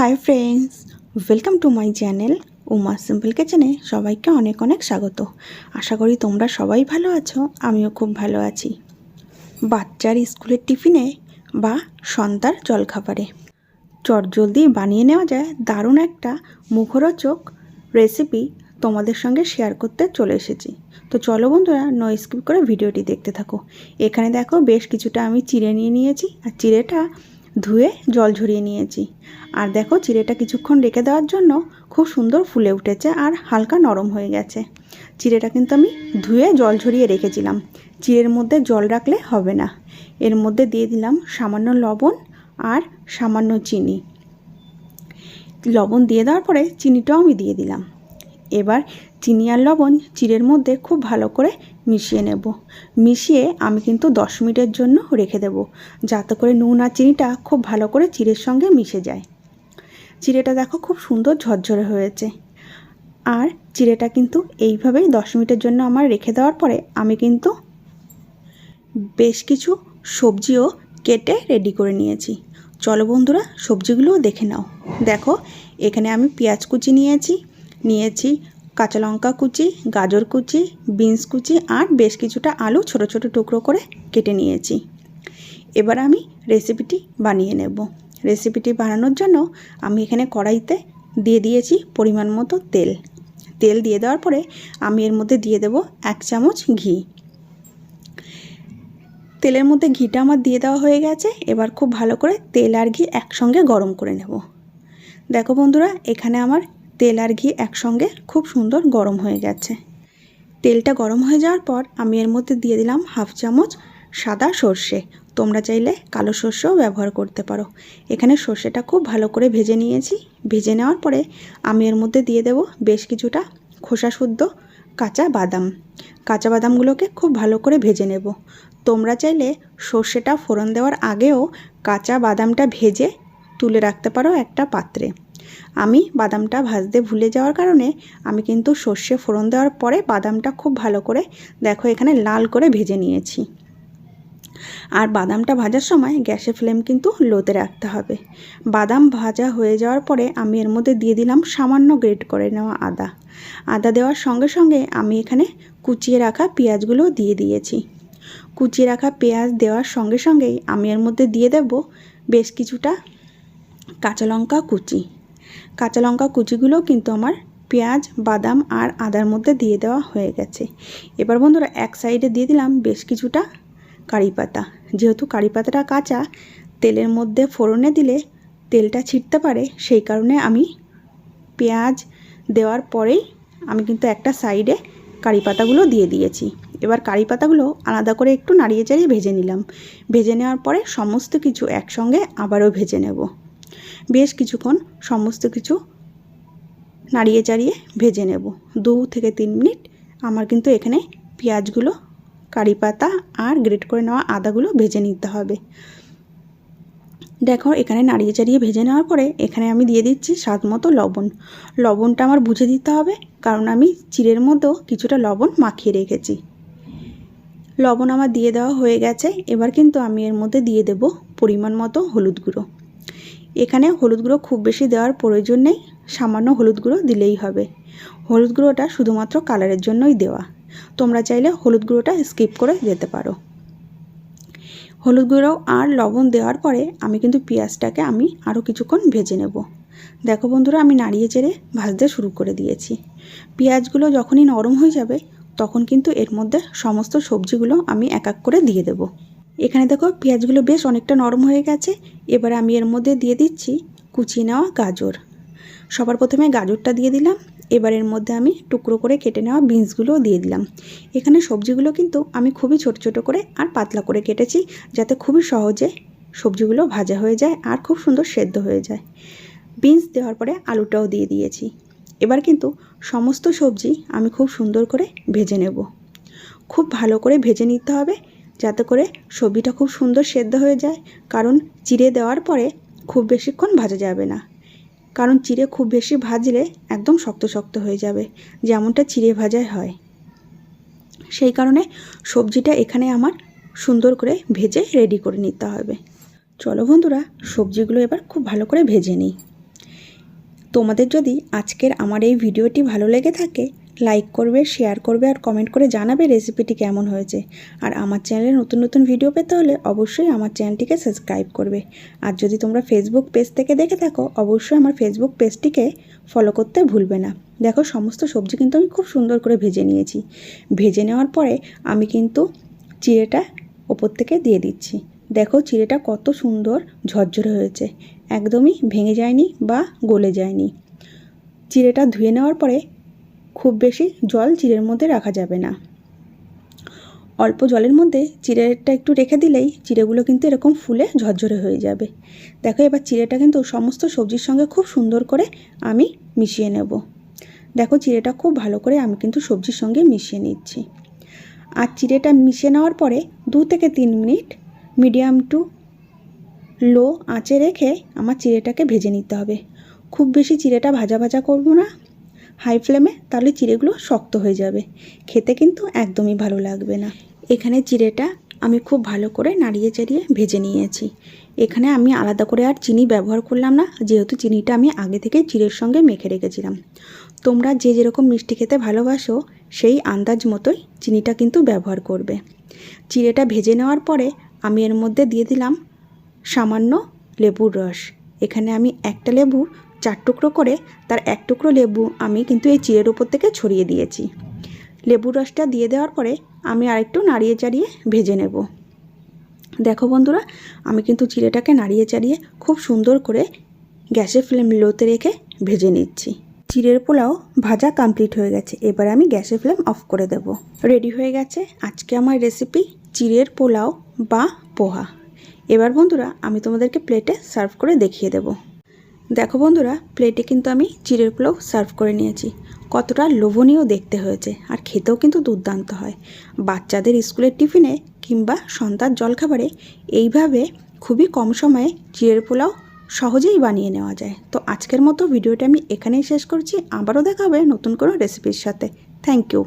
Hi friends welcome to my channel Uma simple কিচেনে সবাইকে অনেক অনেক স্বাগত। আশা করি তোমরা সবাই ভালো আছো, আমিও খুব ভালো আছি। বাচ্চার স্কুলের টিফিনে বা সন্ধ্যার জলখাবারে। চটজলদি বানিয়ে নেওয়া যায় দারুণ একটা মুখরোচক রেসিপি তোমাদের সঙ্গে শেয়ার করতে চলে এসেছি। তো চলো বন্ধুরা নো স্কিপ করে ভিডিওটি দেখতে থাকো। এখানে দেখো বেশ কিছুটা আমি চিড়ে নিয়ে নিয়েছি, আর চিড়েটা ধুয়ে জল ঝরিয়ে নিয়েছি। আর দেখো, চিড়েটা কিছুক্ষণ রেখে দেওয়ার জন্য খুব সুন্দর ফুলে উঠেছে আর হালকা নরম হয়ে গেছে। চিড়েটা কিন্তু আমি ধুয়ে জল ঝরিয়ে রেখেছিলাম। চিড়ের মধ্যে জল রাখলে হবে না। এর মধ্যে দিয়ে দিলাম সামান্য লবণ আর সামান্য চিনি। লবণ দিয়ে দেওয়ার পরে চিনিটাও আমি দিয়ে দিলাম। এবার চিনি আর লবণ চিড়ের মধ্যে খুব ভালো করে মিশিয়ে নেব। মিশিয়ে আমি কিন্তু দশ মিনিটের জন্য রেখে দেব, যাতে করে নুন আর চিনিটা খুব ভালো করে চিড়ের সঙ্গে মিশে যায়। চিড়েটা দেখো খুব সুন্দর ঝরঝরে হয়েছে। আর চিড়েটা কিন্তু এইভাবেই দশ মিনিটের জন্য আমার রেখে দেওয়ার পরে আমি কিন্তু বেশ কিছু সবজিও কেটে রেডি করে নিয়েছি। চলো বন্ধুরা সবজিগুলোও দেখে নাও। দেখো, এখানে আমি পেঁয়াজ কুচি নিয়েছি নিয়েছি কাঁচা লঙ্কা কুচি, গাজর কুচি, বিনস কুচি আর বেশ কিছুটা আলু ছোট ছোট টুকরো করে কেটে নিয়েছি। এবার আমি রেসিপিটি বানিয়ে নেব। রেসিপিটি বানানোর জন্য আমি এখানে কড়াইতে দিয়ে দিয়েছি পরিমাণ মতো তেল। তেল দিয়ে দেওয়ার পরে আমি এর মধ্যে দিয়ে দেব এক চামচ ঘি। তেলের মধ্যে ঘিটা আমার দিয়ে দেওয়া হয়ে গেছে, এবার খুব ভালো করে তেল আর ঘি একসঙ্গে গরম করে নেব। দেখো বন্ধুরা, এখানে আমার তেল আর ঘি একসঙ্গে খুব সুন্দর গরম হয়ে গেছে। তেলটা গরম হয়ে যাওয়ার পর আমি এর মধ্যে দিয়ে দিলাম হাফ চামচ সাদা সর্ষে। তোমরা চাইলে কালো সর্ষেও ব্যবহার করতে পারো। এখানে সর্ষেটা খুব ভালো করে ভেজে নিয়েছি। ভেজে নেওয়ার পরে আমি এর মধ্যে দিয়ে দেব বেশ কিছুটা খোসা শুদ্ধ কাঁচা বাদাম। কাঁচা বাদামগুলোকে খুব ভালো করে ভেজে নেব। তোমরা চাইলে সর্ষেটা ফোড়ন দেওয়ার আগেও কাঁচা বাদামটা ভেজে তুলে রাখতে পারো একটা পাত্রে। আমি বাদামটা ভাজতে ভুলে যাওয়ার কারণে আমি কিন্তু সর্ষে ফোড়ন দেওয়ার পরে বাদামটা খুব ভালো করে দেখো এখানে লাল করে ভেজে নিয়েছি। আর বাদামটা ভাজার সময় গ্যাসের ফ্লেম কিন্তু লোতে রাখতে হবে। বাদাম ভাজা হয়ে যাওয়ার পরে আমি এর মধ্যে দিয়ে দিলাম সামান্য গ্রেট করে নেওয়া আদা। আদা দেওয়ার সঙ্গে সঙ্গে আমি এখানে কুচিয়ে রাখা পেঁয়াজগুলো দিয়ে দিয়েছি। কুচিয়ে রাখা পেঁয়াজ দেওয়ার সঙ্গে সঙ্গেই আমি এর মধ্যে দিয়ে দেব বেশ কিছুটা কাঁচা লঙ্কা কুচি। কাঁচা লঙ্কা কুচিগুলো কিন্তু আমার পেঁয়াজ, বাদাম আর আদার মধ্যে দিয়ে দেওয়া হয়ে গেছে। এবার বন্ধুরা, এক সাইডে দিয়ে দিলাম বেশ কিছুটা কারি পাতা। যেহেতু কারি পাতাটা কাঁচা, তেলের মধ্যে ফোড়নে দিলে তেলটা ছিটতে পারে, সেই কারণে আমি পেঁয়াজ দেওয়ার পরেই আমি কিন্তু একটা সাইডে কারি পাতাগুলো দিয়ে দিয়েছি। এবার কারি পাতাগুলো আলাদা করে একটু নাড়িয়ে চাড়িয়ে ভেজে নিলাম। ভেজে নেওয়ার পরে সমস্ত কিছু একসঙ্গে আবারও ভেজে নেব। বেশ কিছুক্ষণ সমস্ত কিছু নাড়িয়ে চাড়িয়ে ভেজে নেব। দু থেকে তিন মিনিট আমার কিন্তু এখানে পেঁয়াজগুলো, কারি পাতা আর গ্রেট করে নেওয়া আদাগুলো ভেজে নিতে হবে। দেখো, এখানে নাড়িয়ে চাড়িয়ে ভেজে নেওয়ার পরে এখানে আমি দিয়ে দিচ্ছি স্বাদ মতো লবণ। লবণটা আমার বুঝে দিতে হবে, কারণ আমি চিড়ের মতো কিছুটা লবণ মাখিয়ে রেখেছি। লবণ আমার দিয়ে দেওয়া হয়ে গেছে, এবার কিন্তু আমি এর মধ্যে দিয়ে দেব পরিমাণ মতো হলুদ গুঁড়ো। এখানে হলুদ গুঁড়ো খুব বেশি দেওয়ার প্রয়োজন নেই, সামান্য হলুদ গুঁড়ো দিলেই হবে। হলুদ গুঁড়োটা শুধুমাত্র কালারের জন্যই দেওয়া। তোমরা চাইলে হলুদ গুঁড়োটা স্কিপ করে যেতে পারো। হলুদ গুঁড়ো আর লবণ দেওয়ার পরে আমি কিন্তু পেঁয়াজটাকে আমি আরও কিছুক্ষণ ভেজে নেব। দেখো বন্ধুরা, আমি নাড়িয়ে চেড়ে ভাজতে শুরু করে দিয়েছি। পেঁয়াজগুলো যখনই নরম হয়ে যাবে, তখন কিন্তু এর মধ্যে সমস্ত সবজিগুলো আমি এক এক করে দিয়ে দেব। এখানে দেখো পেঁয়াজগুলো বেশ অনেকটা নরম হয়ে গেছে। এবার আমি এর মধ্যে দিয়ে দিচ্ছি কুচিয়ে নেওয়া গাজর। সবার প্রথমে গাজরটা দিয়ে দিলাম। এবার এর মধ্যে আমি টুকরো করে কেটে নেওয়া বিনসগুলোও দিয়ে দিলাম। এখানে সবজিগুলো কিন্তু আমি খুবই ছোট ছোট করে আর পাতলা করে কেটেছি যাতে খুবই সহজে সবজিগুলো ভাজা হয়ে যায় আর খুব সুন্দর সেদ্ধ হয়ে যায়। বিনস দেওয়ার পরে আলুটাও দিয়ে দিয়েছি। এবার কিন্তু সমস্ত সবজি আমি খুব সুন্দর করে ভেজে নেব। খুব ভালো করে ভেজে নিতে হবে। যাতে করে সবজিটা খুব সুন্দর সেদ্ধ হয়ে যায়। কারণ চিড়ে দেওয়ার পরে খুব বেশিক্ষণ ভাজা যাবে না। কারণ চিড়ে খুব বেশি ভাজলে একদম শক্ত শক্ত হয়ে যাবে, যেমনটা চিড়ে ভাজায় হয়। সেই কারণে সবজিটা এখানে আমার সুন্দর করে ভেজে রেডি করে নিতে হবে। চলো বন্ধুরা, সবজিগুলো এবার খুব ভালো করে ভেজে নিই। তোমাদের যদি আজকের আমার এই ভিডিওটি ভালো লেগে থাকে লাইক করবে শেয়ার করবে আর কমেন্ট করে জানাবে রেসিপিটি কেমন হয়েছে। আর আমার চ্যানেলে নতুন নতুন ভিডিও পেতে হলে অবশ্যই আমার চ্যানেলটিকে সাবস্ক্রাইব করবে। আর যদি তোমরা ফেসবুক পেজ থেকে দেখে থাকো, অবশ্যই আমার ফেসবুক পেজটিকে ফলো করতে ভুলবে না। দেখো, সমস্ত সবজি কিন্তু আমি খুব সুন্দর করে ভেজে নিয়েছি। ভেজে নেওয়ার পরে আমি কিন্তু চিড়েটা ওপর থেকে দিয়ে দিচ্ছি। দেখো, চিড়েটা কত সুন্দর ঝরঝরে হয়েছে। একদমই ভেঙে যায়নি বা গলে যায়নি। চিড়েটা ধুয়ে নেওয়ার পরে খুব বেশি জল চিড়ের মধ্যে রাখা যাবে না। অল্প জলের মধ্যে চিড়েটা একটু রেখে দিলেই চিড়েগুলো কিন্তু এরকম ফুলে ঝরঝরে হয়ে যাবে। দেখো এবার চিড়েটা কিন্তু সমস্ত সবজির সঙ্গে খুব সুন্দর করে আমি মিশিয়ে নেব। দেখো চিড়েটা খুব ভালো করে আমি কিন্তু সবজির সঙ্গে মিশিয়ে নিচ্ছি। আর চিড়েটা মিশিয়ে নেওয়ার পরে দু থেকে তিন মিনিট মিডিয়াম টু লো আঁচে রেখে আমার চিড়েটাকে ভেজে নিতে হবে। খুব বেশি চিড়েটা ভাজা ভাজা করব না হাই ফ্লেমে তাহলে চিড়েগুলো শক্ত হয়ে যাবে। খেতে কিন্তু একদমই ভালো লাগবে না। এখানে চিড়েটা আমি খুব ভালো করে নাড়িয়ে চাড়িয়ে ভেজে নিয়েছি। এখানে আমি আলাদা করে আর চিনি ব্যবহার করলাম না, যেহেতু চিনিটা আমি আগে থেকে চিড়ের সঙ্গে মেখে রেখেছিলাম। তোমরা যে যেরকম মিষ্টি খেতে ভালোবাসো, সেই আন্দাজ মতোই চিনিটা কিন্তু ব্যবহার করবে। চিড়েটা ভেজে নেওয়ার পরে আমি এর মধ্যে দিয়ে দিলাম সামান্য লেবুর রস। এখানে আমি একটা লেবু চার টুকরো করে তার এক টুকরো লেবু আমি কিন্তু এই চিড়ের উপর থেকে ছড়িয়ে দিয়েছি। লেবুর রসটা দিয়ে দেওয়ার পরে আমি আরেকটু নাড়িয়ে চাড়িয়ে ভেজে নেব। দেখো বন্ধুরা, আমি কিন্তু চিড়েটাকে নাড়িয়ে চাড়িয়ে খুব সুন্দর করে গ্যাসের ফ্লেম লোতে রেখে ভেজে নিচ্ছি। চিড়ের পোলাও ভাজা কমপ্লিট হয়ে গেছে, এবার আমি গ্যাসের ফ্লেম অফ করে দেব। রেডি হয়ে গেছে আজকে আমার রেসিপি চিড়ের পোলাও বা পোহা। এবার বন্ধুরা, আমি তোমাদেরকে প্লেটে সার্ভ করে দেখিয়ে দেব। দেখো বন্ধুরা প্লেটে কিন্তু আমি চিড়ের পোলাও সার্ভ করে নিয়েছি। কতটা লোভনীয় দেখতে হয়েছে, আর খেতেও কিন্তু দুর্দান্ত হয়। বাচ্চাদের স্কুলের টিফিনে কিংবা সন্ধ্যার জলখাবারে এইভাবে খুবই কম সময়ে চিড়ের পোলাও সহজেই বানিয়ে নেওয়া যায়। তো আজকের মতো ভিডিওটা আমি এখানেই শেষ করছি। আবারও দেখা হবে নতুন কোনো রেসিপির সাথে। Thank you